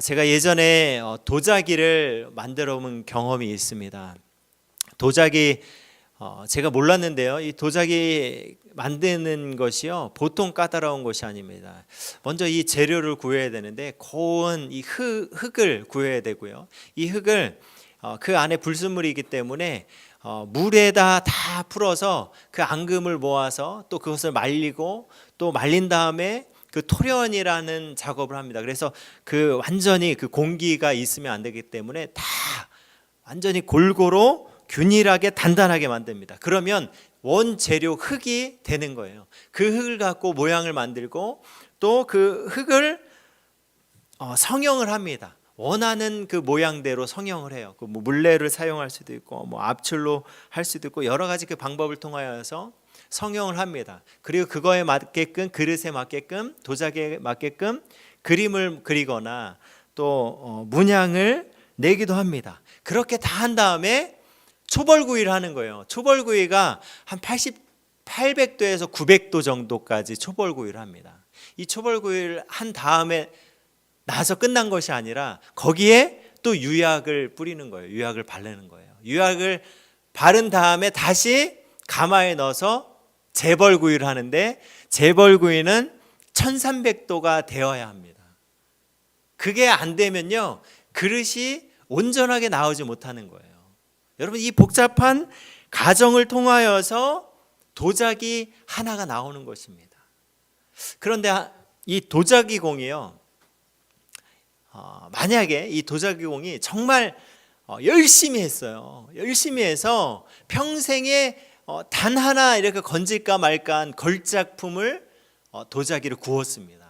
제가 예전에 어, 도자기를 만들어 본 경험이 있습니다. 도자기 어, 제가 몰랐는데요. 이 도자기 만드는 것이요 보통 까다로운 것이 아닙니다. 먼저 이 재료를 구해야 되는데 고운 이 흙, 흙을 구해야 되고요. 이 흙을 어, 그 안에 불순물이 있기 때문에 어, 물에다 다 풀어서 그 앙금을 모아서 또 그것을 말리고 또 말린 다음에 그 토련이라는 작업을 합니다. 그래서 그 완전히 그 공기가 있으면 안 되기 때문에 다 완전히 골고루 균일하게 단단하게 만듭니다. 그러면 원 재료 흙이 되는 거예요. 그 흙을 갖고 모양을 만들고 또 그 흙을 어, 성형을 합니다. 원하는 그 모양대로 성형을 해요. 그 뭐 물레를 사용할 수도 있고 뭐 압출로 할 수도 있고 여러 가지 그 방법을 통하여서 성형을 합니다. 그리고 그거에 맞게끔 그릇에 맞게끔 도자기에 맞게끔 그림을 그리거나 또 어, 문양을 내기도 합니다. 그렇게 다 한 다음에 초벌구이를 하는 거예요. 초벌구이가 한 80, 800도에서 900도 정도까지 초벌구이를 합니다. 이 초벌구이를 한 다음에 나서 끝난 것이 아니라 거기에 또 유약을 뿌리는 거예요. 유약을 바르는 거예요. 유약을 바른 다음에 다시 가마에 넣어서 재벌구이를 하는데 재벌구이는 1300도가 되어야 합니다. 그게 안 되면요. 그릇이 온전하게 나오지 못하는 거예요. 여러분 이 복잡한 과정을 통하여서 도자기 하나가 나오는 것입니다. 그런데 이 도자기 공이요. 어, 만약에 이 도자기 공이 정말 어, 열심히 했어요. 열심히 해서 평생에 어, 단 하나 이렇게 건질까 말까 한 걸작품을 어, 도자기를 구웠습니다.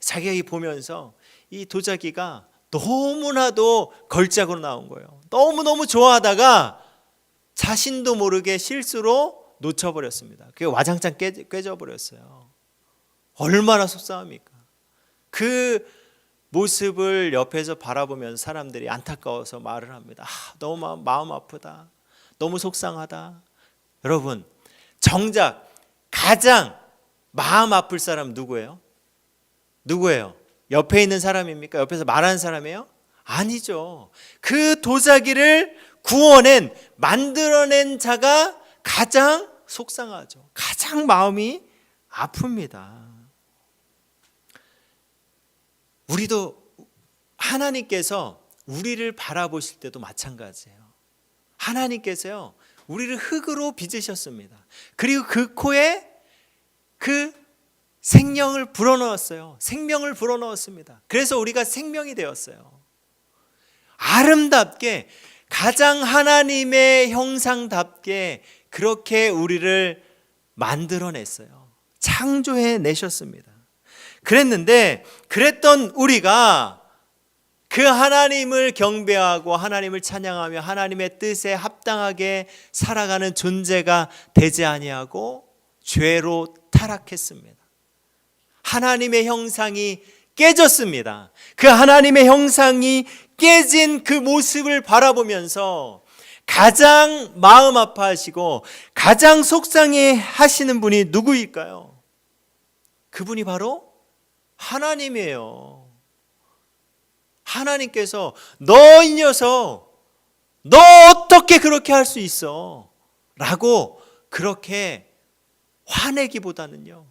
자기가 이 보면서 이 도자기가 너무나도 걸작으로 나온 거예요. 너무너무 좋아하다가 자신도 모르게 실수로 놓쳐버렸습니다. 그게 와장창 깨, 깨져버렸어요. 얼마나 속상합니까? 그 모습을 옆에서 바라보면서 사람들이 안타까워서 말을 합니다. 아, 너무 마음 아프다. 너무 속상하다. 여러분, 정작 가장 마음 아플 사람 누구예요? 누구예요? 옆에 있는 사람입니까? 옆에서 말하는 사람이에요? 아니죠. 그 도자기를 구워낸, 만들어낸 자가 가장 속상하죠. 가장 마음이 아픕니다. 우리도 하나님께서 우리를 바라보실 때도 마찬가지예요. 하나님께서요, 우리를 흙으로 빚으셨습니다. 그리고 그 코에 그 생명을 불어넣었어요. 생명을 불어넣었습니다. 그래서 우리가 생명이 되었어요. 아름답게 가장 하나님의 형상답게 그렇게 우리를 만들어냈어요. 창조해 내셨습니다. 그랬는데 그랬던 우리가 그 하나님을 경배하고 하나님을 찬양하며 하나님의 뜻에 합당하게 살아가는 존재가 되지 아니하고 죄로 타락했습니다. 하나님의 형상이 깨졌습니다. 그 하나님의 형상이 깨진 그 모습을 바라보면서 가장 마음 아파하시고 가장 속상해 하시는 분이 누구일까요? 그분이 바로 하나님이에요. 하나님께서 너 이 녀석, 너 어떻게 그렇게 할 수 있어? 라고 그렇게 화내기보다는요,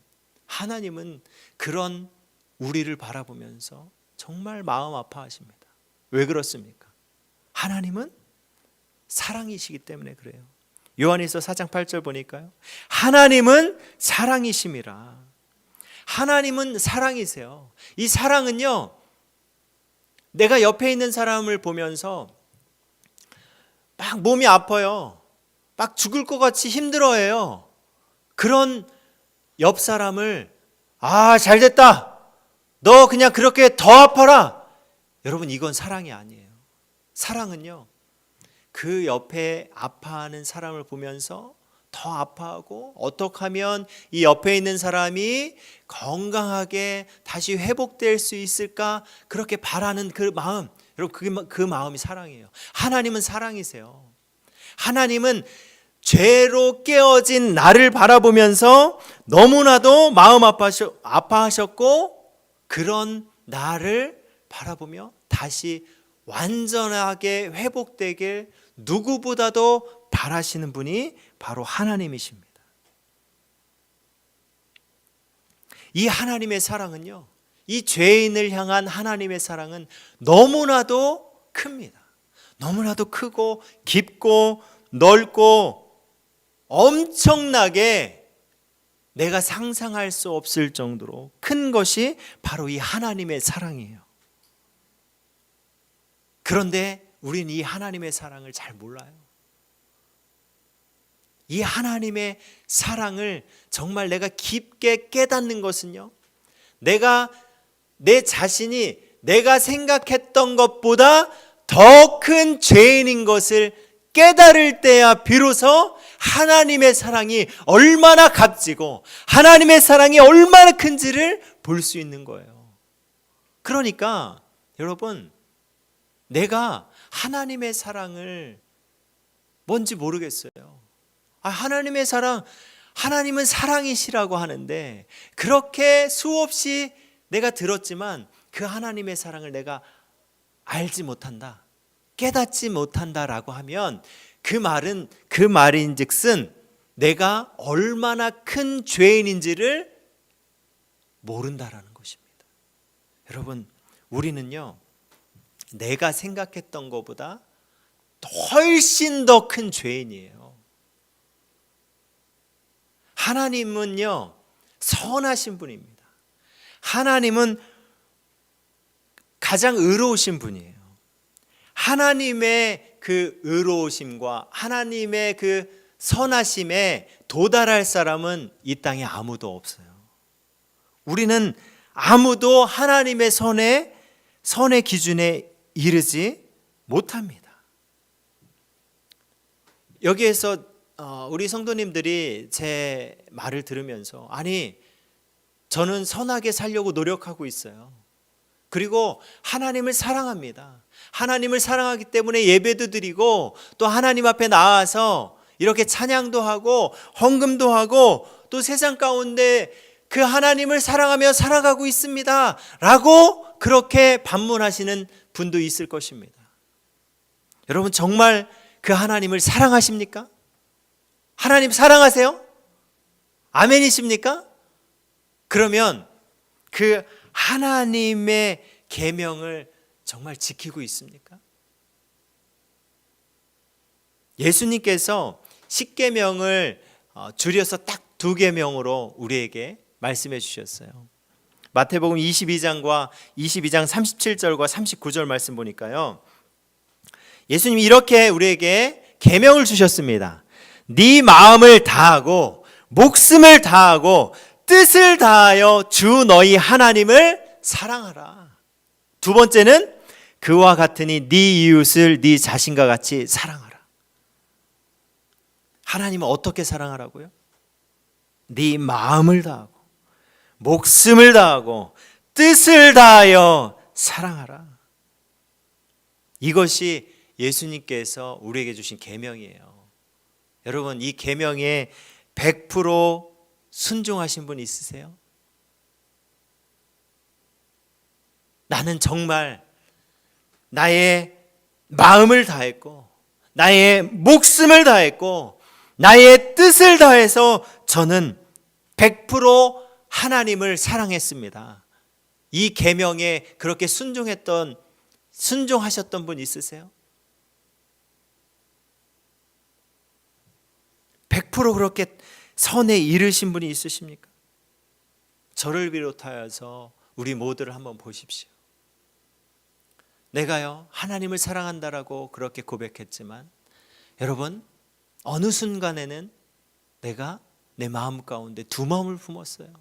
하나님은 그런 우리를 바라보면서 정말 마음 아파하십니다. 왜 그렇습니까? 하나님은 사랑이시기 때문에 그래요. 요한일서 4장 8절 보니까요. 하나님은 사랑이심이라. 하나님은 사랑이세요. 이 사랑은요. 내가 옆에 있는 사람을 보면서 막 몸이 아파요. 막 죽을 것 같이 힘들어해요. 그런 옆 사람을 아, 잘 됐다. 너 그냥 그렇게 더 아파라. 여러분, 이건 사랑이 아니에요. 사랑은요, 그 옆에 아파하는 사람을 보면서 더 아파하고 어떻게 하면 이 옆에 있는 사람이 건강하게 다시 회복될 수 있을까? 그렇게 바라는 그 마음. 여러분 그, 그 마음이 사랑이에요. 하나님은 사랑이세요. 하나님은 죄로 깨어진 나를 바라보면서 너무나도 마음 아파하셨고 그런 나를 바라보며 다시 완전하게 회복되길 누구보다도 바라시는 분이 바로 하나님이십니다. 이 하나님의 사랑은요, 이 죄인을 향한 하나님의 사랑은 너무나도 큽니다. 너무나도 크고 깊고 넓고 엄청나게 내가 상상할 수 없을 정도로 큰 것이 바로 이 하나님의 사랑이에요. 그런데 우린 이 하나님의 사랑을 잘 몰라요. 이 하나님의 사랑을 정말 내가 깊게 깨닫는 것은요. 내가 내 자신이 내가 생각했던 것보다 더 큰 죄인인 것을 깨달을 때야 비로소 하나님의 사랑이 얼마나 값지고 하나님의 사랑이 얼마나 큰지를 볼 수 있는 거예요. 그러니까 여러분 내가 하나님의 사랑을 뭔지 모르겠어요. 아, 하나님의 사랑, 하나님은 사랑이시라고 하는데 그렇게 수없이 내가 들었지만 그 하나님의 사랑을 내가 알지 못한다. 깨닫지 못한다라고 하면 그 말은 그 말인즉슨 내가 얼마나 큰 죄인인지를 모른다라는 것입니다. 여러분, 우리는요. 내가 생각했던 것보다 훨씬 더 큰 죄인이에요. 하나님은요, 선하신 분입니다. 하나님은 가장 의로우신 분이에요. 하나님의 그 의로우심과 하나님의 그 선하심에 도달할 사람은 이 땅에 아무도 없어요. 우리는 아무도 하나님의 선에 선의 기준에 이르지 못합니다. 여기에서 어, 우리 성도님들이 제 말을 들으면서 아니 저는 선하게 살려고 노력하고 있어요. 그리고 하나님을 사랑합니다. 하나님을 사랑하기 때문에 예배도 드리고 또 하나님 앞에 나와서 이렇게 찬양도 하고 헌금도 하고 또 세상 가운데 그 하나님을 사랑하며 살아가고 있습니다. 라고 그렇게 반문하시는 분도 있을 것입니다. 여러분 정말 그 하나님을 사랑하십니까? 하나님 사랑하세요? 아멘이십니까? 그러면 그 하나님의 계명을 정말 지키고 있습니까? 예수님께서 십계명을 어, 줄여서 딱 두 계명으로 우리에게 말씀해 주셨어요. 마태복음 22장과 22장 37절과 39절 말씀 보니까요. 예수님이 이렇게 우리에게 계명을 주셨습니다. 네 마음을 다하고 목숨을 다하고 뜻을 다하여 주 너희 하나님을 사랑하라. 두 번째는 그와 같으니 네 이웃을 네 자신과 같이 사랑하라. 하나님은 어떻게 사랑하라고요? 네 마음을 다하고 목숨을 다하고 뜻을 다하여 사랑하라. 이것이 예수님께서 우리에게 주신 계명이에요. 여러분 이 계명에 100% 순종하신 분 있으세요? 나는 정말 나의 마음을 다했고 나의 목숨을 다했고 나의 뜻을 다해서 저는 100% 하나님을 사랑했습니다. 이 계명에 그렇게 순종했던 순종하셨던 분 있으세요? 100% 그렇게 선에 이르신 분이 있으십니까? 저를 비롯하여서 우리 모두를 한번 보십시오. 내가요, 하나님을 사랑한다라고 그렇게 고백했지만, 여러분, 어느 순간에는 내가 내 마음 가운데 두 마음을 품었어요.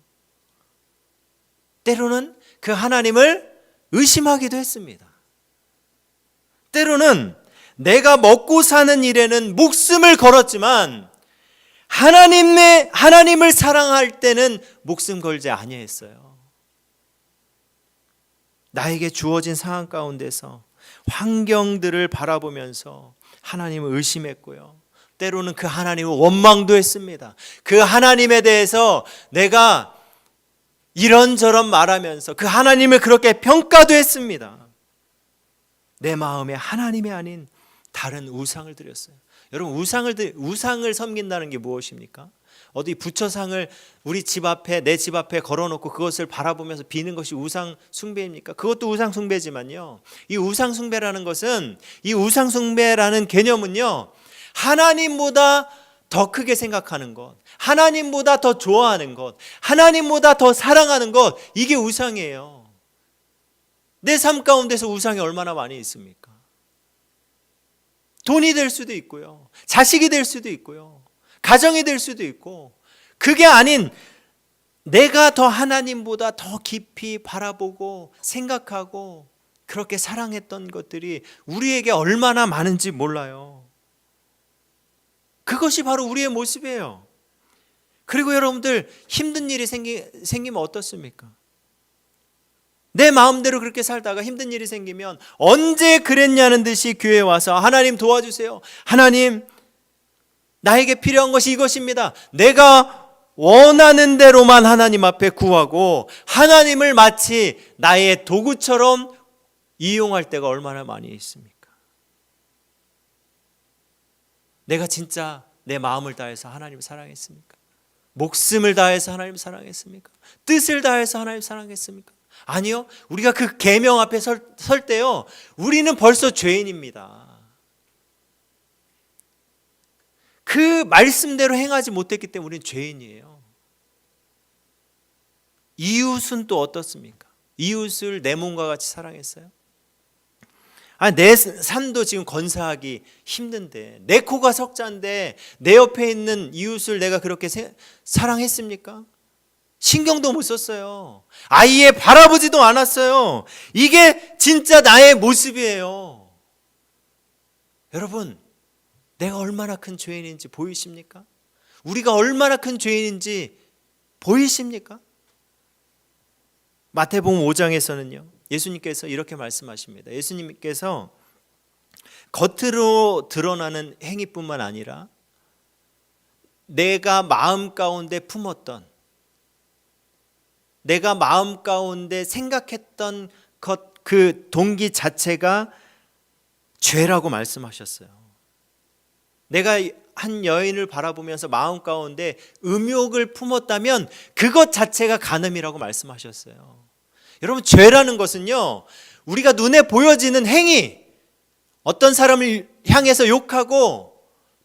때로는 그 하나님을 의심하기도 했습니다. 때로는 내가 먹고 사는 일에는 목숨을 걸었지만 하나님의 하나님을 사랑할 때는 목숨 걸지 아니했어요. 나에게 주어진 상황 가운데서 환경들을 바라보면서 하나님을 의심했고요. 때로는 그 하나님을 원망도 했습니다. 그 하나님에 대해서 내가 이런저런 말하면서 그 하나님을 그렇게 평가도 했습니다. 내 마음에 하나님이 아닌 다른 우상을 드렸어요. 여러분 우상을 드- 우상을 섬긴다는 게 무엇입니까? 어디 부처상을 우리 집 앞에 내 집 앞에 걸어놓고 그것을 바라보면서 비는 것이 우상 숭배입니까? 그것도 우상 숭배지만요. 이 우상 숭배라는 것은 이 우상 숭배라는 개념은요. 하나님보다 더 크게 생각하는 것, 하나님보다 더 좋아하는 것, 하나님보다 더 사랑하는 것, 이게 우상이에요. 내 삶 가운데서 우상이 얼마나 많이 있습니까? 돈이 될 수도 있고요. 자식이 될 수도 있고요. 가정이 될 수도 있고, 그게 아닌 내가 더 하나님보다 더 깊이 바라보고 생각하고 그렇게 사랑했던 것들이 우리에게 얼마나 많은지 몰라요. 그것이 바로 우리의 모습이에요. 그리고 여러분들 힘든 일이 생기, 생기면 어떻습니까? 내 마음대로 그렇게 살다가 힘든 일이 생기면 언제 그랬냐는 듯이 교회에 와서 하나님 도와주세요. 하나님, 나에게 필요한 것이 이것입니다. 내가 원하는 대로만 하나님 앞에 구하고 하나님을 마치 나의 도구처럼 이용할 때가 얼마나 많이 있습니까? 내가 진짜 내 마음을 다해서 하나님을 사랑했습니까? 목숨을 다해서 하나님을 사랑했습니까? 뜻을 다해서 하나님을 사랑했습니까? 아니요. 우리가 그 계명 앞에 설, 설 때요. 우리는 벌써 죄인입니다. 그 말씀대로 행하지 못했기 때문에 우리는 죄인이에요. 이웃은 또 어떻습니까? 이웃을 내 몸과 같이 사랑했어요? 아, 내 산도 지금 건사하기 힘든데, 내 코가 석자인데, 내 옆에 있는 이웃을 내가 그렇게 세- 사랑했습니까? 신경도 못 썼어요. 아예 바라보지도 않았어요. 이게 진짜 나의 모습이에요. 여러분, 내가 얼마나 큰 죄인인지 보이십니까? 우리가 얼마나 큰 죄인인지 보이십니까? 마태복음 5장에서는요. 예수님께서 이렇게 말씀하십니다. 예수님께서 겉으로 드러나는 행위뿐만 아니라 내가 마음 가운데 품었던 내가 마음 가운데 생각했던 것 그 동기 자체가 죄라고 말씀하셨어요. 내가 한 여인을 바라보면서 마음 가운데 음욕을 품었다면 그것 자체가 간음이라고 말씀하셨어요. 여러분 죄라는 것은요. 우리가 눈에 보여지는 행위 어떤 사람을 향해서 욕하고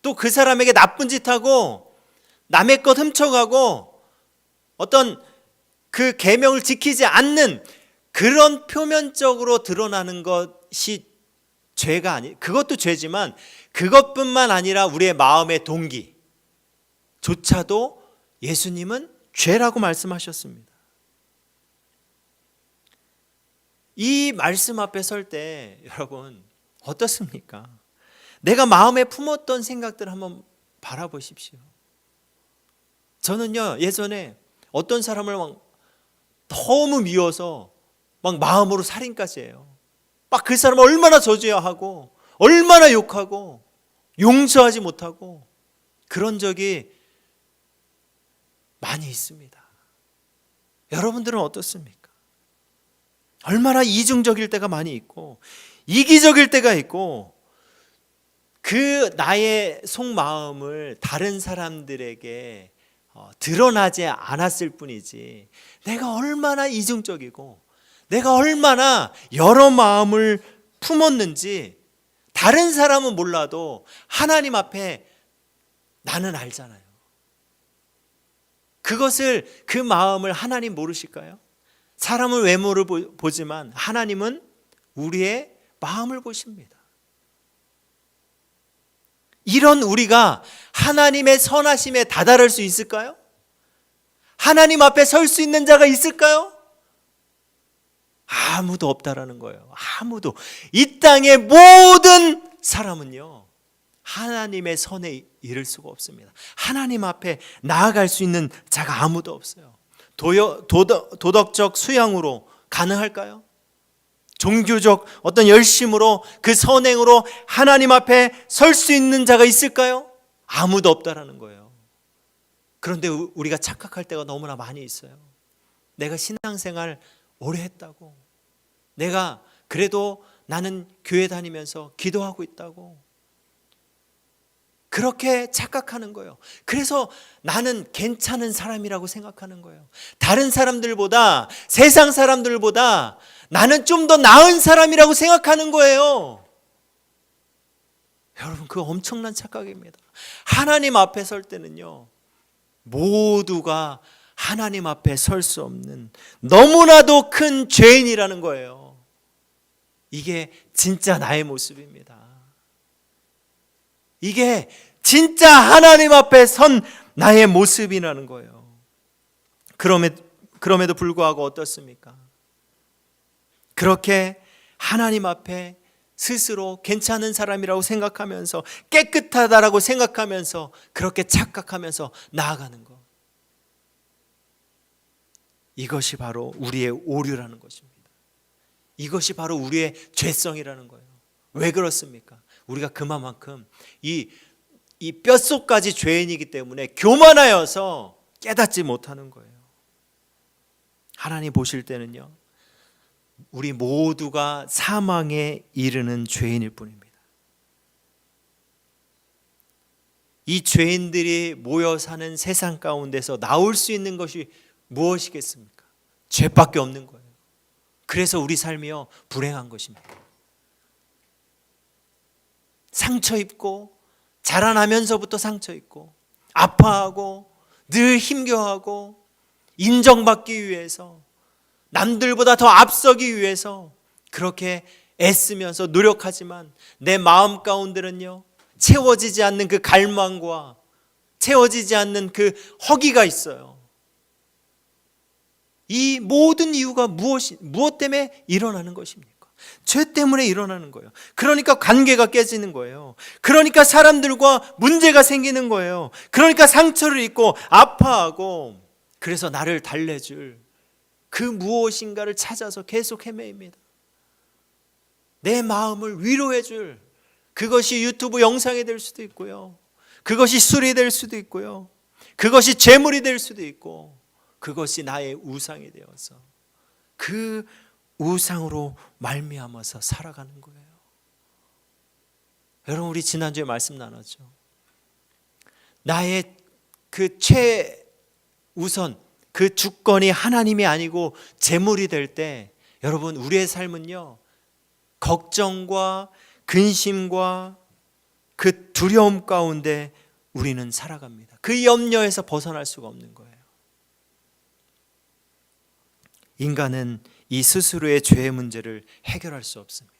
또 그 사람에게 나쁜 짓 하고 남의 것 훔쳐가고 어떤 그 계명을 지키지 않는 그런 표면적으로 드러나는 것이 죄가 아니 그것도 죄지만 그것뿐만 아니라 우리의 마음의 동기 조차도 예수님은 죄라고 말씀하셨습니다. 이 말씀 앞에 설 때 여러분 어떻습니까? 내가 마음에 품었던 생각들 한번 바라보십시오. 저는요 예전에 어떤 사람을 막 너무 미워서 막 마음으로 살인까지 해요. 막 그 사람을 얼마나 저주해야 하고 얼마나 욕하고 용서하지 못하고 그런 적이 많이 있습니다. 여러분들은 어떻습니까? 얼마나 이중적일 때가 많이 있고 이기적일 때가 있고 그 나의 속마음을 다른 사람들에게 어, 드러나지 않았을 뿐이지 내가 얼마나 이중적이고 내가 얼마나 여러 마음을 품었는지 다른 사람은 몰라도 하나님 앞에 나는 알잖아요. 그것을 그 마음을 하나님 모르실까요? 사람은 외모를 보- 보지만 하나님은 우리의 마음을 보십니다. 이런 우리가 하나님의 선하심에 다다를 수 있을까요? 하나님 앞에 설 수 있는 자가 있을까요? 아무도 없다라는 거예요. 아무도. 이 땅의 모든 사람은요. 하나님의 선에 이를 수가 없습니다. 하나님 앞에 나아갈 수 있는 자가 아무도 없어요. 도덕, 도덕적 수양으로 가능할까요? 종교적 어떤 열심으로 그 선행으로 하나님 앞에 설 수 있는 자가 있을까요? 아무도 없다라는 거예요. 그런데 우- 우리가 착각할 때가 너무나 많이 있어요. 내가 신앙생활 오래 했다고. 내가 그래도 나는 교회 다니면서 기도하고 있다고. 그렇게 착각하는 거예요. 그래서 나는 괜찮은 사람이라고 생각하는 거예요. 다른 사람들보다, 세상 사람들보다 나는 좀 더 나은 사람이라고 생각하는 거예요. 여러분, 그거 엄청난 착각입니다. 하나님 앞에 설 때는요, 모두가 하나님 앞에 설 수 없는 너무나도 큰 죄인이라는 거예요. 이게 진짜 나의 모습입니다. 이게 진짜 하나님 앞에 선 나의 모습이라는 거예요. 그럼에도, 불구하고 어떻습니까? 그렇게 하나님 앞에 스스로 괜찮은 사람이라고 생각하면서 깨끗하다라고 생각하면서 그렇게 착각하면서 나아가는 것. 이것이 바로 우리의 오류라는 것입니다. 이것이 바로 우리의 죄성이라는 거예요. 왜 그렇습니까? 우리가 그만큼 이, 이 뼛속까지 죄인이기 때문에 교만하여서 깨닫지 못하는 거예요. 하나님 보실 때는요, 우리 모두가 사망에 이르는 죄인일 뿐입니다. 이 죄인들이 모여 사는 세상 가운데서 나올 수 있는 것이 무엇이겠습니까? 죄밖에 없는 거예요. 그래서 우리 삶이요 불행한 것입니다. 상처 입고 자라나면서부터 상처 입고 아파하고 늘 힘겨워하고 인정받기 위해서 남들보다 더 앞서기 위해서 그렇게 애쓰면서 노력하지만 내 마음 가운데는요 채워지지 않는 그 갈망과 채워지지 않는 그 허기가 있어요. 이 모든 이유가 무엇이 무엇 때문에 일어나는 것입니까? 죄 때문에 일어나는 거예요. 그러니까 관계가 깨지는 거예요. 그러니까 사람들과 문제가 생기는 거예요. 그러니까 상처를 입고 아파하고 그래서 나를 달래줄 그 무엇인가를 찾아서 계속 헤매입니다. 내 마음을 위로해 줄 그것이 유튜브 영상이 될 수도 있고요. 그것이 술이 될 수도 있고요. 그것이 재물이 될 수도 있고 그것이 나의 우상이 되어서 그 우상으로 말미암아서 살아가는 거예요. 여러분 우리 지난주에 말씀 나눴죠. 나의 그 최우선 그 주권이 하나님이 아니고 재물이 될 때 여러분 우리의 삶은요. 걱정과 근심과 그 두려움 가운데 우리는 살아갑니다. 그 염려에서 벗어날 수가 없는 거예요. 인간은 이 스스로의 죄의 문제를 해결할 수 없습니다.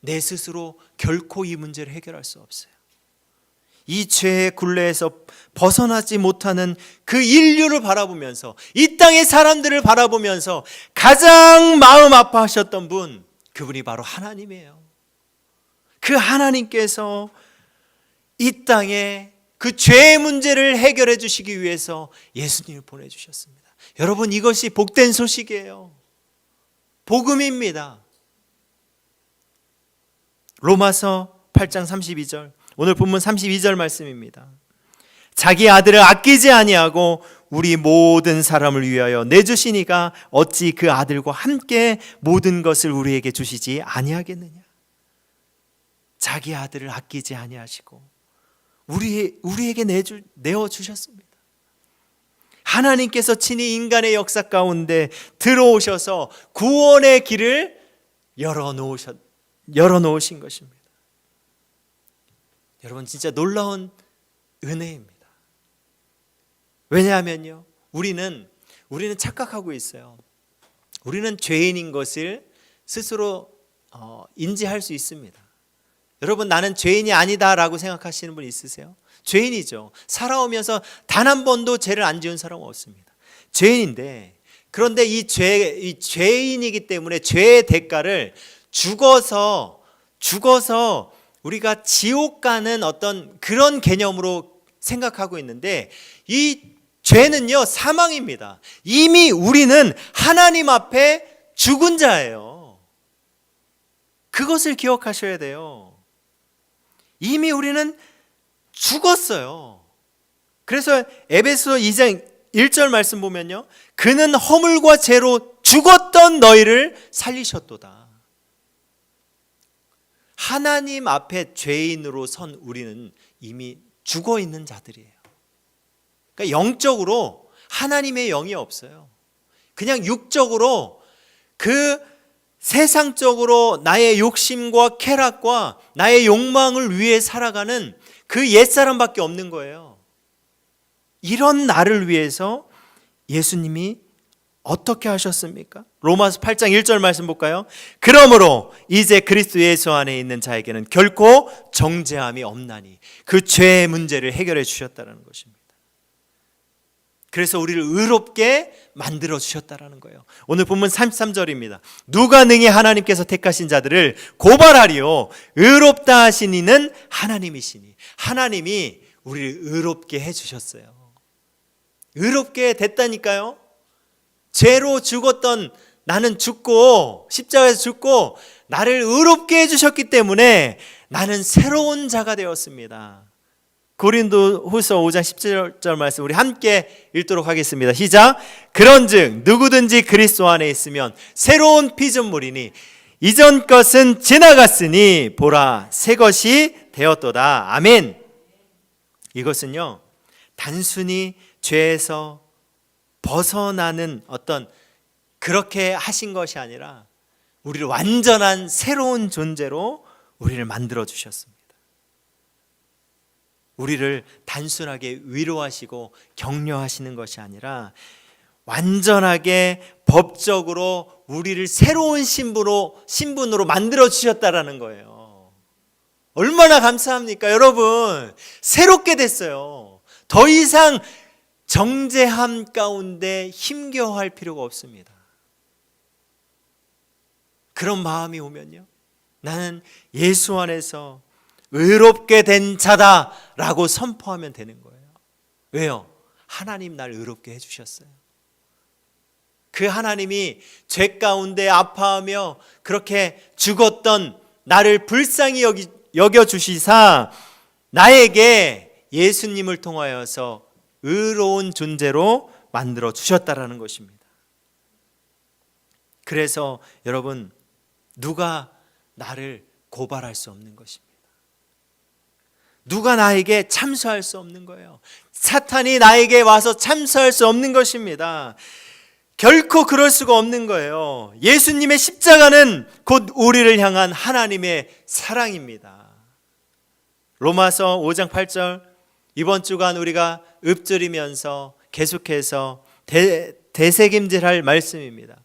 내 스스로 결코 이 문제를 해결할 수 없어요. 이 죄의 굴레에서 벗어나지 못하는 그 인류를 바라보면서 이 땅의 사람들을 바라보면서 가장 마음 아파하셨던 분 그분이 바로 하나님이에요. 그 하나님께서 이 땅에 그 죄의 문제를 해결해 주시기 위해서 예수님을 보내 주셨습니다. 여러분 이것이 복된 소식이에요. 복음입니다. 로마서 8장 32절 오늘 본문 32절 말씀입니다. 자기 아들을 아끼지 아니하고 우리 모든 사람을 위하여 내주시니가 어찌 그 아들과 함께 모든 것을 우리에게 주시지 아니하겠느냐? 자기 아들을 아끼지 아니하시고 우리 우리에게 내주 내어 주셨습니다. 하나님께서 친히 인간의 역사 가운데 들어오셔서 구원의 길을 열어 놓으셨 열어 놓으신 것입니다. 여러분 진짜 놀라운 은혜입니다. 왜냐하면요. 우리는 우리는 착각하고 있어요. 우리는 죄인인 것을 스스로 어, 인지할 수 있습니다. 여러분 나는 죄인이 아니다라고 생각하시는 분 있으세요? 죄인이죠. 살아오면서 단 한 번도 죄를 안 지은 사람은 없습니다. 죄인인데 그런데 이 죄, 이 죄인이기 때문에 죄의 대가를 죽어서 죽어서 우리가 지옥 가는 어떤 그런 개념으로 생각하고 있는데 이 죄는요 사망입니다. 이미 우리는 하나님 앞에 죽은 자예요. 그것을 기억하셔야 돼요. 이미 우리는 죽었어요. 그래서 에베소 2장 1절 말씀 보면요. 그는 허물과 죄로 죽었던 너희를 살리셨도다. 하나님 앞에 죄인으로 선 우리는 이미 죽어 있는 자들이에요. 그러니까 영적으로 하나님의 영이 없어요. 그냥 육적으로 그 세상적으로 나의 욕심과 쾌락과 나의 욕망을 위해 살아가는 그 옛사람밖에 없는 거예요. 이런 나를 위해서 예수님이 어떻게 하셨습니까? 로마서 8장 1절 말씀 볼까요? 그러므로 이제 그리스도 예수 안에 있는 자에게는 결코 정죄함이 없나니 그 죄의 문제를 해결해 주셨다는 것입니다. 그래서 우리를 의롭게 만들어 주셨다라는 거예요. 오늘 본문 33절입니다. 누가 능히 하나님께서 택하신 자들을 고발하리요 의롭다 하신 이는 하나님이시니 하나님이 우리를 의롭게 해 주셨어요. 의롭게 됐다니까요. 죄로 죽었던 나는 죽고 십자가에서 죽고 나를 의롭게 해 주셨기 때문에 나는 새로운 자가 되었습니다. 고린도 후서 5장 17절 말씀 우리 함께 읽도록 하겠습니다. 시작. 그런즉 누구든지 그리스도 안에 있으면 새로운 피조물이니 이전 것은 지나갔으니 보라 새 것이 되었도다. 아멘. 이것은요. 단순히 죄에서 벗어나는 어떤 그렇게 하신 것이 아니라 우리를 완전한 새로운 존재로 우리를 만들어 주셨습니다. 우리를 단순하게 위로하시고 격려하시는 것이 아니라 완전하게 법적으로 우리를 새로운 신부로 신분으로 만들어 주셨다라는 거예요. 얼마나 감사합니까, 여러분? 새롭게 됐어요. 더 이상 정죄함 가운데 힘겨워할 필요가 없습니다. 그런 마음이 오면요. 나는 예수 안에서 의롭게 된 자다라고 선포하면 되는 거예요. 왜요? 하나님 날 의롭게 해주셨어요. 그 하나님이 죄 가운데 아파하며 그렇게 죽었던 나를 불쌍히 여겨주시사 나에게 예수님을 통하여서 의로운 존재로 만들어 주셨다라는 것입니다. 그래서 여러분 누가 나를 고발할 수 없는 것입니다. 누가 나에게 참수할 수 없는 거예요. 사탄이 나에게 와서 참수할 수 없는 것입니다. 결코 그럴 수가 없는 거예요. 예수님의 십자가는 곧 우리를 향한 하나님의 사랑입니다. 로마서 5장 8절 이번 주간 우리가 읊조리면서 계속해서 대, 대세김질할 말씀입니다.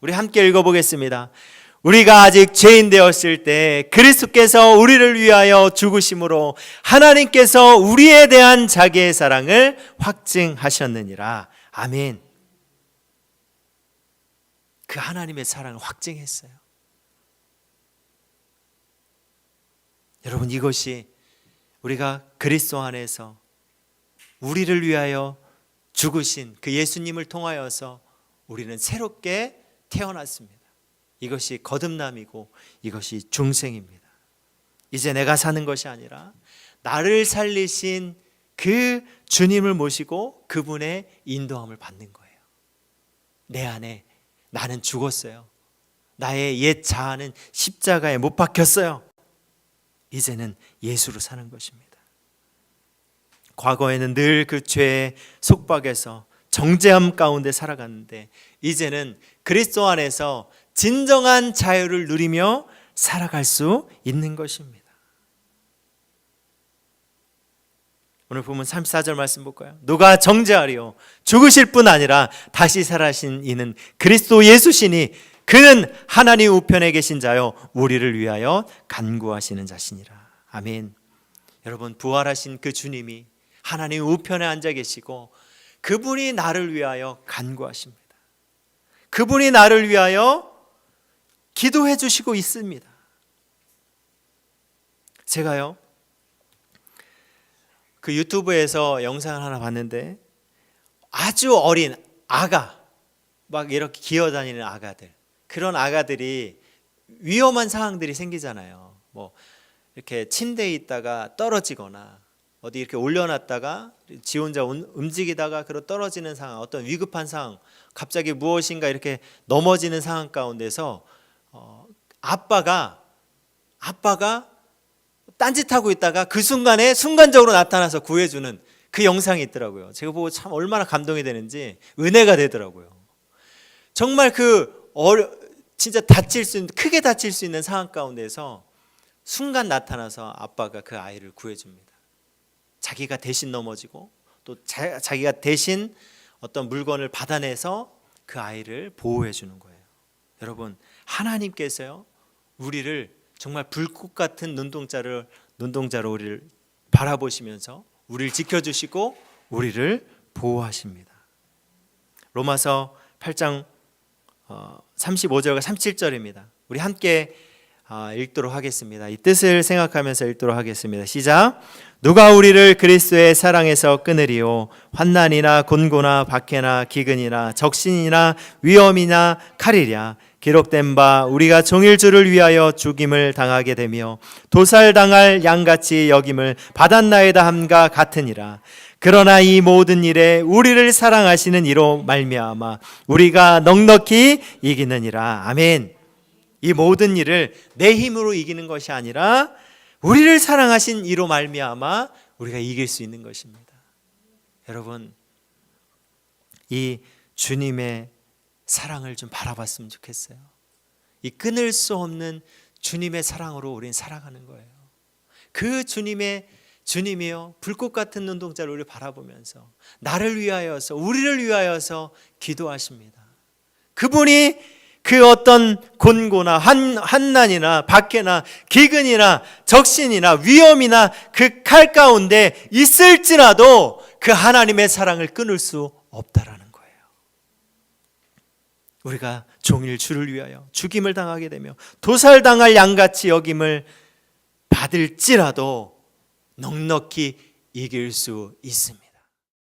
우리 함께 읽어보겠습니다. 우리가 아직 죄인 되었을 때 그리스도께서 우리를 위하여 죽으심으로 하나님께서 우리에 대한 자기의 사랑을 확증하셨느니라. 아멘. 그 하나님의 사랑을 확증했어요. 여러분 이것이 우리가 그리스도 안에서 우리를 위하여 죽으신 그 예수님을 통하여서 우리는 새롭게 태어났습니다. 이것이 거듭남이고 이것이 중생입니다. 이제 내가 사는 것이 아니라 나를 살리신 그 주님을 모시고 그분의 인도함을 받는 거예요. 내 안에 나는 죽었어요. 나의 옛 자아는 십자가에 못 박혔어요. 이제는 예수로 사는 것입니다. 과거에는 늘 그 죄의 속박에서 정죄함 가운데 살아갔는데 이제는 그리스도 안에서 진정한 자유를 누리며 살아갈 수 있는 것입니다. 오늘 보면 34절 말씀 볼까요? 누가 정죄하리요? 죽으실 뿐 아니라 다시 살아신 이는 그리스도 예수시니 그는 하나님 우편에 계신 자요 우리를 위하여 간구하시는 자시니라. 아멘. 여러분 부활하신 그 주님이 하나님 우편에 앉아 계시고 그분이 나를 위하여 간구하십니다. 그분이 나를 위하여 기도해 주시고 있습니다. 제가요, 그 유튜브에서 영상을 하나 봤는데 아주 어린 아가, 막 이렇게 기어다니는 아가들, 그런 아가들이 위험한 상황들이 생기잖아요. 뭐, 이렇게 침대에 있다가 떨어지거나 어디 이렇게 올려놨다가 지 혼자 움직이다가 그러 떨어지는 상황, 어떤 위급한 상황, 갑자기 무엇인가 이렇게 넘어지는 상황 가운데서 어, 아빠가 아빠가 딴짓하고 있다가 그 순간에 순간적으로 나타나서 구해주는 그 영상이 있더라고요. 제가 보고 참 얼마나 감동이 되는지 은혜가 되더라고요. 정말 그 어려 진짜 다칠 수 있는 크게 다칠 수 있는 상황 가운데서 순간 나타나서 아빠가 그 아이를 구해줍니다. 자기가 대신 넘어지고 또 자, 자기가 대신 어떤 물건을 받아내서 그 아이를 보호해 주는 거예요. 여러분 하나님께서요 우리를 정말 불꽃 같은 눈동자를 눈동자로 우리를 바라보시면서 우리를 지켜주시고 우리를 보호하십니다. 로마서 8장 35절과 37절입니다. 우리 함께 아, 읽도록 하겠습니다. 이 뜻을 생각하면서 읽도록 하겠습니다. 시작. 누가 우리를 그리스도의 사랑에서 끊으리요 환난이나 곤고나 박해나 기근이나 적신이나 위험이나 칼이랴 기록된 바 우리가 종일주를 위하여 죽임을 당하게 되며 도살당할 양같이 여김을 받았나이다 함과 같으니라 그러나 이 모든 일에 우리를 사랑하시는 이로 말미암아 우리가 넉넉히 이기느니라 아멘. 이 모든 일을 내 힘으로 이기는 것이 아니라 우리를 사랑하신 이로 말미암아 우리가 이길 수 있는 것입니다. 여러분 이 주님의 사랑을 좀 바라봤으면 좋겠어요. 이 끊을 수 없는 주님의 사랑으로 우리는 살아가는 거예요. 그 주님의 주님이요 불꽃 같은 눈동자를 우리 바라보면서 나를 위하여서 우리를 위하여서 기도하십니다. 그분이 그 어떤 곤고나 한, 한난이나 박해나 기근이나 적신이나 위험이나 그 칼 가운데 있을지라도 그 하나님의 사랑을 끊을 수 없다라는. 우리가 종일 주를 위하여 죽임을 당하게 되며 도살당할 양같이 여김을 받을지라도 넉넉히 이길 수 있습니다.